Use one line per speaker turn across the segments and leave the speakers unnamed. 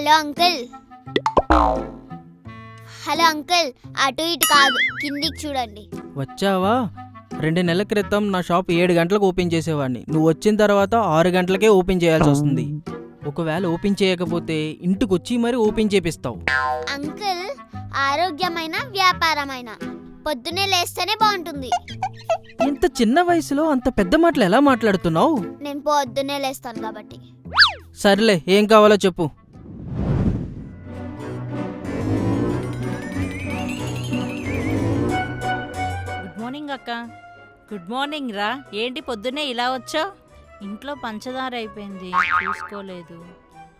Hello uncle. Hello uncle అటు ఇటు కాదు కిందికి చూడండి.
వచ్చావా? రెండు నెలల క్రితం నా షాప్ ఏడు గంటలకు ఓపెన్ చేసేవాడిని. నువ్వు వచ్చిన తర్వాత ఆరు గంటలకే ఓపెన్ చేయాల్సి వస్తుంది. ఒకవేళ ఓపెన్ చేయకపోతే ఇంటికి వచ్చి మరీ ఓపెన్ చేపిస్తావు.
అంకుల్ ఆరోగ్యమైన వ్యాపారమైన? పొద్దునే లేస్తేనే బాగుంటుంది.
ఇంత చిన్న వయసులో అంత పెద్ద మాటలు ఎలా మాట్లాడుతున్నావు?
నేను పొద్దునే లేస్తాను కాబట్టి.
సర్లే ఏం కావాలో చెప్పు.
మార్నింగ్ అక్క. గుడ్ మార్నింగ్ రా. ఏంటి పొద్దున్నే ఇలా వచ్చావు? ఇంట్లో పంచదార అయిపోయింది. చూసుకోలేదు.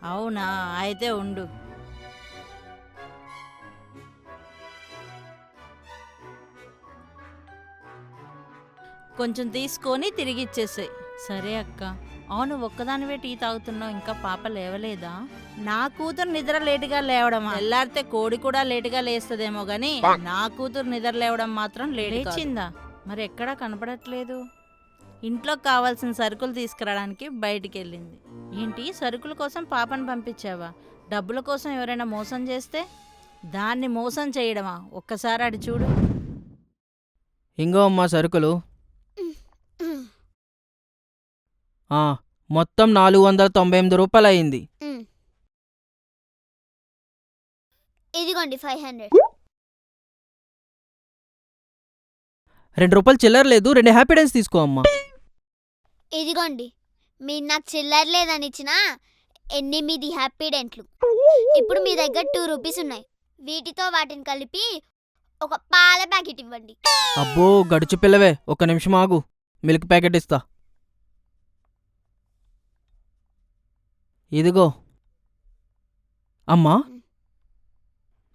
అవునా? అయితే ఉండు. కొంచెం తీసుకొని తిరిగి ఇచ్చేసాయి. సరే అక్క. అవును ఒక్కదానివే టీ తాగుతున్నావు ఇంకా పాప లేవలేదా? నా కూతురు నిద్ర లేటుగా లేవడమా ఎల్లారితే కోడి కూడా లేటుగా లేస్తదేమో గాని నా కూతురు నిద్ర లేవడం మాత్రం లేట్ లేచిందా? మరి ఎక్కడా కనపడట్లేదు. ఇంట్లో కావాల్సిన సరుకులు తీసుకురావడానికి బయటికి వెళ్ళింది ఏంటి సరుకుల కోసం పాపను పంపించావా? డబ్బుల కోసం ఎవరైనా మోసం చేస్తే? దాన్ని మోసం చేయడమా? ఒక్కసారి అడి చూడు.
ఇంగో అమ్మా సరుకులు ఆ, మొత్తం నాలుగు వందల తొంభై ఎనిమిది రూపాయలు అయింది.
ఇదిగోండి ఫైవ్ హండ్రెడ్.
రెండు రూపాయలు చిల్లర లేదు రెండు హ్యాపీ డేస్ తీసుకో అమ్మా.
ఇదిగోండి మీరు నాకు చిల్లర లేదని ఇచ్చిన ఎనిమిది హ్యాపీ డెంట్లు. ఇప్పుడు మీ దగ్గర టూ రూపీస్ ఉన్నాయి. వీటితో వాటిని కలిపి ఒక పాల ప్యాకెట్ ఇవ్వండి.
అబ్బో గడుచు పిల్లవే ఒక్క నిమిషం ఆగు. మిల్క్ ప్యాకెట్ ఇస్తా. ఇదిగో. అమ్మా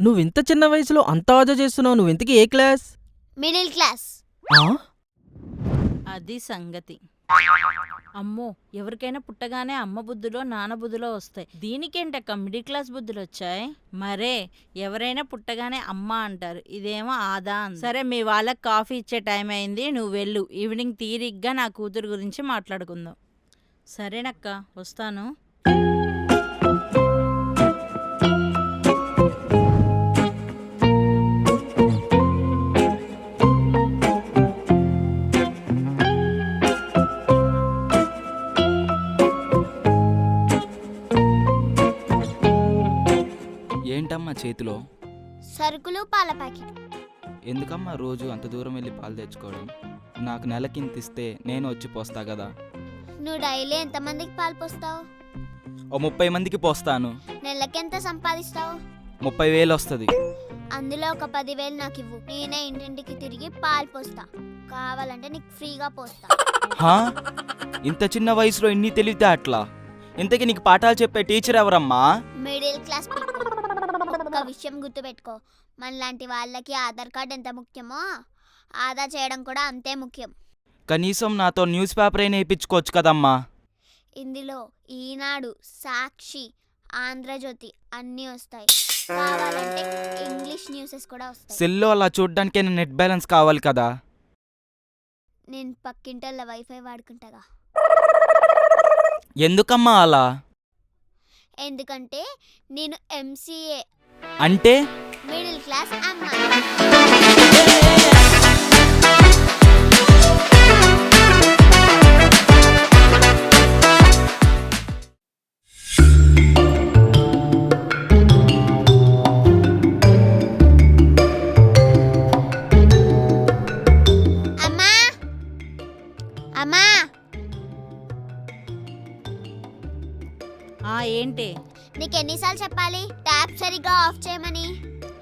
నువ్వు ఇంత చిన్న వయసులో అంత ఆదా చేస్తున్నావు నువ్వు ఇంతకీ ఏ క్లాస్?
Middle class.
ఆ?
అది సంగతి. అమ్మో ఎవరికైనా పుట్టగానే అమ్మ బుద్ధులో నాన్న బుద్ధులో వస్తాయి. దీనికేంటక్క మిడిల్ క్లాస్ బుద్ధులు వచ్చాయి మరే ఎవరైనా పుట్టగానే అమ్మ అంటారు. ఇదేమో ఆదా. అంది. సరే మీ వాళ్ళకి కాఫీ ఇచ్చే టైం అయింది నువ్వు వెళ్ళు. ఈవినింగ్ తీరిగ్గా నా కూతురు గురించి మాట్లాడుకుందాం. సరేనక్క వస్తాను.
చేతిలో?
సరుకులు పాల ప్యాకెట్.
ఎందుకమ్మా రోజు అంత దూరం వెళ్ళి పాలు తెచ్చుకోవడం? నాకు నెలకింత ఇస్తే నేను వచ్చి పోస్తా కదా.
నువ్వు డైలీ ఎంతమందికి పాలు పోస్తావు?
ఓ ముప్పై మందికి పోస్తాను.
నెలకెంత సంపాదిస్తావు?
ముప్పై వేలు వస్తుంది.
అందులో ఒక పదివేలు నాకు ఇవ్వు నేనే ఇంటింటికి తిరిగి పాలు పోస్తా. కావాలంటే నీకు ఫ్రీగా పోస్తా.
హా? ఇంత చిన్న వయసులో ఇన్ని తెలివితే అట్లా? ఇంతకీ నీకు పాఠాలు చెప్పే టీచర్ ఎవరమ్మా?
Middle class people. ఒక్క విషయం గుర్తుపెట్టుకో. మనలాంటి వాళ్ళకి ఆధార్ కార్డ్ ఎంత ముఖ్యమో ఆదా చేయడం కూడా అంతే ముఖ్యం.
కనీసం నాతో న్యూస్ పేపర్ అయినా వేయించుకోవచ్చు కదమ్మా.
ఇందులో ఈనాడు సాక్షి ఆంధ్రజ్యోతి అన్నీ వస్తాయి. కావాలంటే ఇంగ్లీష్ న్యూసెస్ కూడా వస్తాయి.
సెల్లో అలా చూడ్డానికైనా నెట్ బ్యాలెన్స్ కావాలి కదా.
నేను పక్కింటల్ల వైఫై వాడుకుంటాగా.
ఎందుకమ్మా అలా?
ఎందుకంటే నేను ఎంసీఏ
అంటే?
మిడిల్ క్లాస్ అమ్మాయి.
ఏంటి?
నీకు ఎన్నిసార్లు చెప్పాలి? ట్యాప్ సరిగ్గా ఆఫ్ చేయమని.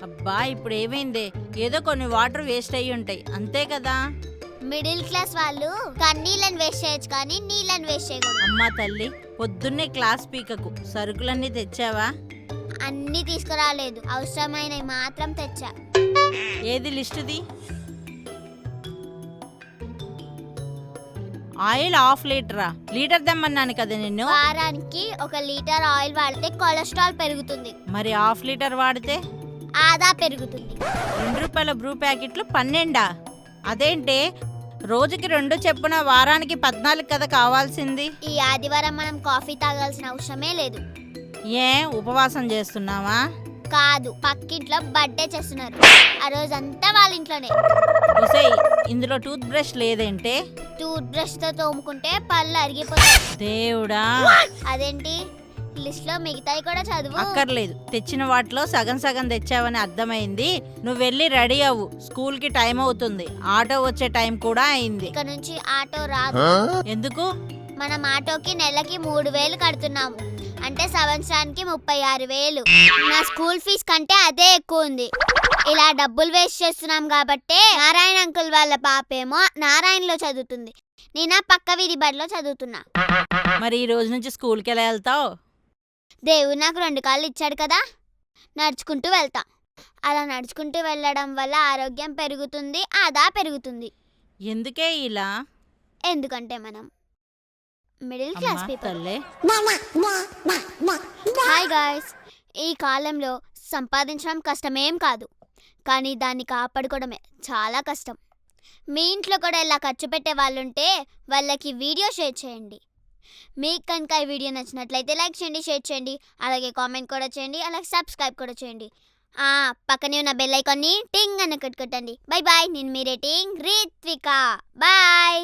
అబ్బా ఇప్పుడు ఏమైంది? ఏదో కొన్ని వాటర్ వేస్ట్ అయ్యి ఉంటాయి. అంతే కదా?
మిడిల్ క్లాస్ వాళ్ళు కన్నీళ్ళని వేస్ట్ చేయొచ్చు కానీ నీళ్ళని వేస్ట్ చేయకూడదు.
అమ్మా తల్లి పొద్దున్నే క్లాస్ పీకకు. సరుకులన్నీ తెచ్చావా?
అన్నీ తీసుకురాలేదు. అవసరమైనవి మాత్రం తెచ్చా.
ఏది లిస్టుది? ఆయిల్ హాఫ్ లీటరా లీటర్ తెమ్మన్నాను కదా నిన్ను.
వారానికి ఒక లీటర్ ఆయిల్ వాడితే కొలెస్ట్రాల్ పెరుగుతుంది.
మరి హాఫ్ లీటర్ వాడితే?
ఆదా పెరుగుతుంది.
రెండు రూపాయల బ్రూ ప్యాకెట్లు పన్నెండా? అదేంటే రోజుకి రెండు చెప్పున వారానికి పద్నాలుగు కదా కావాల్సింది.
ఈ ఆదివారం మనం కాఫీ తాగాల్సిన అవసరమే లేదు.
ఏ ఉపవాసం చేస్తున్నావా?
కాదు పక్కింట్లో బర్త్డే చేస్తున్నారు. ఆ రోజంతా వాళ్ళ ఇంట్లోనే.
ఒసేయ్ ఇందులో టూత్ బ్రష్ లేదేంటే?
టూత్ బ్రష్తో తోముకుంటే పళ్ళు అరిగిపోతాయి.
దేవుడా!
అదేంటి? లిస్ట్లో మిగతాయి కూడా చదువు.
అక్కర్లేదు. తెచ్చిన వాటిలో సగం సగం తెచ్చావని అర్థమైంది. నువ్వు వెళ్ళి రెడీ అవ్వు. స్కూల్కి టైం అవుతుంది. ఆటో వచ్చే టైం కూడా అయింది.
ఇక నుంచి ఆటో రాదు.
ఎందుకు?
మనం ఆటోకి నెలకి మూడు వేలు కడుతున్నాము. అంటే సంవత్సరానికి ముప్పై ఆరు వేలు. నా స్కూల్ ఫీజు కంటే అదే ఎక్కువ ఉంది. ఇలా డబ్బులు వేస్ట్ చేస్తున్నాం కాబట్టే నారాయణ అంకుల్ వాళ్ళ పాపేమో నారాయణలో చదువుతుంది. నేను పక్క వీధి బడిలో చదువుతున్నా.
మరి ఈ రోజు నుంచి స్కూల్కి ఎలా వెళ్తావు?
దేవుడు నాకు రెండు కాళ్ళు ఇచ్చాడు కదా. నడుచుకుంటూ వెళ్తా. అలా నడుచుకుంటూ వెళ్ళడం వల్ల ఆరోగ్యం పెరుగుతుంది ఆదా పెరుగుతుంది.
ఎందుకే ఇలా?
ఎందుకంటే మనం middle class people hi guys ఈ కాలంలో సంపాదించడం కష్టమేం కాదు. కానీ దాన్ని కాపాడుకోవడమే చాలా కష్టం. మీ ఇంట్లో కూడా ఇలా ఖర్చు పెట్టే వాళ్ళుంటే వాళ్ళకి వీడియో షేర్ చేయండి. మీకు కనుక ఈ వీడియో నచ్చినట్లయితే లైక్ చేయండి షేర్ చేయండి. అలాగే కామెంట్ కూడా చేయండి అలాగే సబ్స్క్రైబ్ కూడా చేయండి. పక్కనే ఉన్న బెల్ ఐకాన్ని టింగ్ అని కొట్టుకొట్టండి బై బాయ్ నేను మీ రేటింగ్ రిత్విక. బాయ్